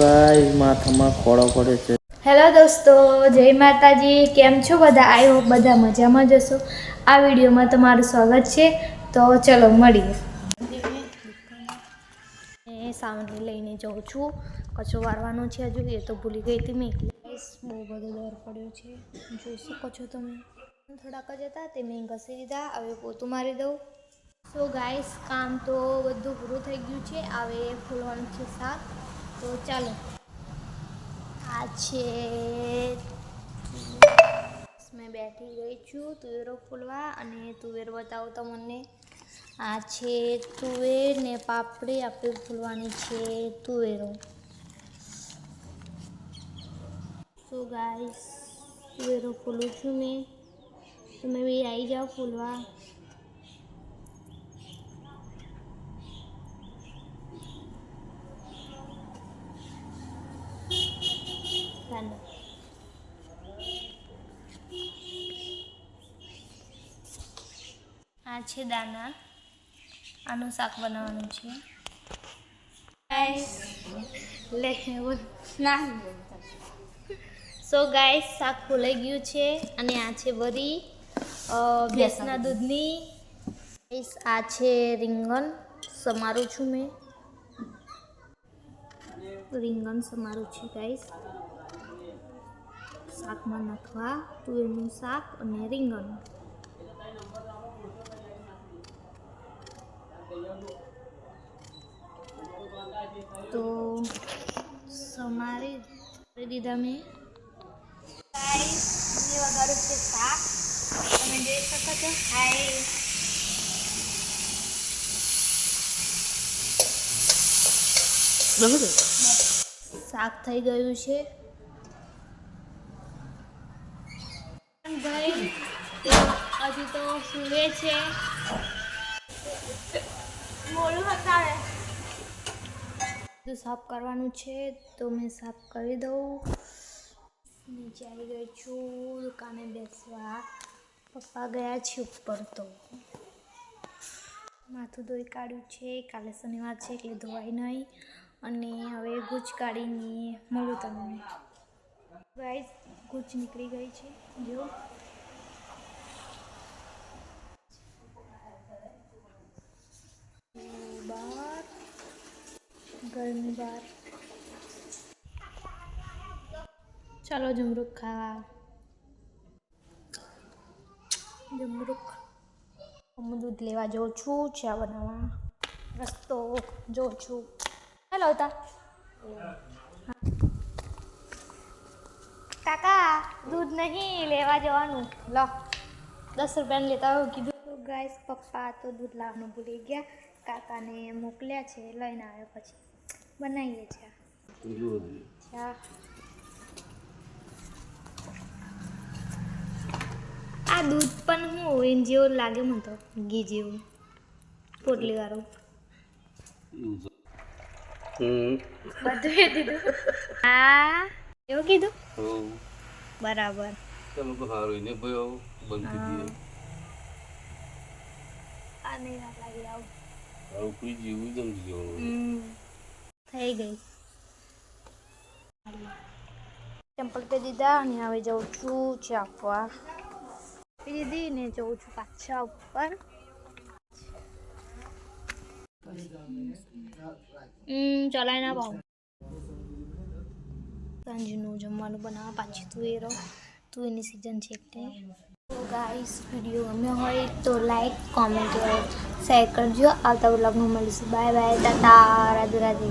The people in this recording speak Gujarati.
ગાઈસ માથામાં ખોળો પડે છે. હેલો દોસ્તો જય માતાજી. કેમ છો બધા? આઈ હોપ બધા મજામાં જ હશો. આ વિડીયોમાં તમારું સ્વાગત છે. તો ચલો મળીએ. એ સાવલી લઈને જાઉં છું. કચરો વાળવાનો છે હજુ. એ તો ભૂલી ગઈ હતી મેં. બહુ બધો ડર પડ્યો છે. જોઈ શકો છો તમે. થોડાક જ હતા તે મેં ઘસી દીધા. હવે પોતું મારી દઉં. સો ગાઈસ કામ તો બધું પૂરું થઈ ગયું છે. હવે ફૂલવાનું છે શાક. તો ચાલો. આ છે મેં બેઠી ગઈ છું તુવેરો ફૂલવા અને તુવેર બતાવો તમને. આ છે તુવેર ને પાપડી આપણે ફૂલવાની છે તુવેરો. સો ગાઈસ તુવેરો ફૂલું છું મેં. તમે બી આવી જાઓ ફૂલવા ચાલો આ છે દાના. આનું શાક બનાવવાનું છે. સો ગાઈસ શાક ફૂલાઈ ગયું છે અને આ છે વરી ભેંસના દૂધની. ગાઈસ આ છે રીંગણ. સમારું છું મેં. રીંગણ સમારું છે ગાઈસ શાકમાં નાખવા તુવેરનું શાક અને રીંગણ. તો સમારી કરી દીધા મેં. મેં વઘાર્યું છે શાક. તમે જોઈ શકો છો. હાય શાક થઈ ગયું છે. ભાઈ હજી તો સુવે છે? મોડું હતાવે બધું સાફ કરવાનું છે તો મેં સાફ કરી દઉં. નીચે આવી ગઈ છું દુકાને બેસવા. પપ્પા ગયા છે ઉપર તો. માથું ધોઈ કાઢ્યું છે, કાલે શનિવાર છે એટલે ધોવાય નહીં. અને હવે ગુજ કાઢીને મળું તમને ગાઈસ ગુજ નીકળી ગઈ છે. જો બહાર ઘરની બહાર ચાલો જમરૂખ ખાવા. જમરૂખ હું દૂધ લેવા જાઉં છું, ચા બનાવવા. રસ્તો જોઉં છું. હેલો તા કાકા, દૂધ નહીં લેવા જવાનું. લો, દસ રૂપિયાનું લેતા હોય કીધું. ગાય પપ્પા તો દૂધ લાવવાનું ભૂલી ગયા. કાકાને મોકલ્યા છે, લઈને આવ્યા પછી. બનાવીએ છીએ. ચા આ દૂધ પણ હું એન જેવું લાગે મને તો ઘી જેવું. પોટલી વાળું. બધું એ દીધું. હા એવું કીધું? બરાબર. તમે તો સારું એને ભાઈ બંધ કરી દઈએ આ નહીં લાગે આવું. કોઈ જેવું. થઈ ગઈ ચંપલ પહેરી દીધા અને હવે જાઉં છું ચા આપવા આપી દીધી ને જઉં છું પાછા ઉપર હમ ચલાય ના પાઉં સાંજનું જમવાનું બનાવવા પાછી તુવેરો તુવેરની સિઝન છે એટલે તો ગાઈસ વીડિયો ગમ્યો હોય તો લાઈક કોમેન્ટ શેર કરજો આવતા વ્લોગમાં મળીશું બાય બાય ટાટા રાધે રાધે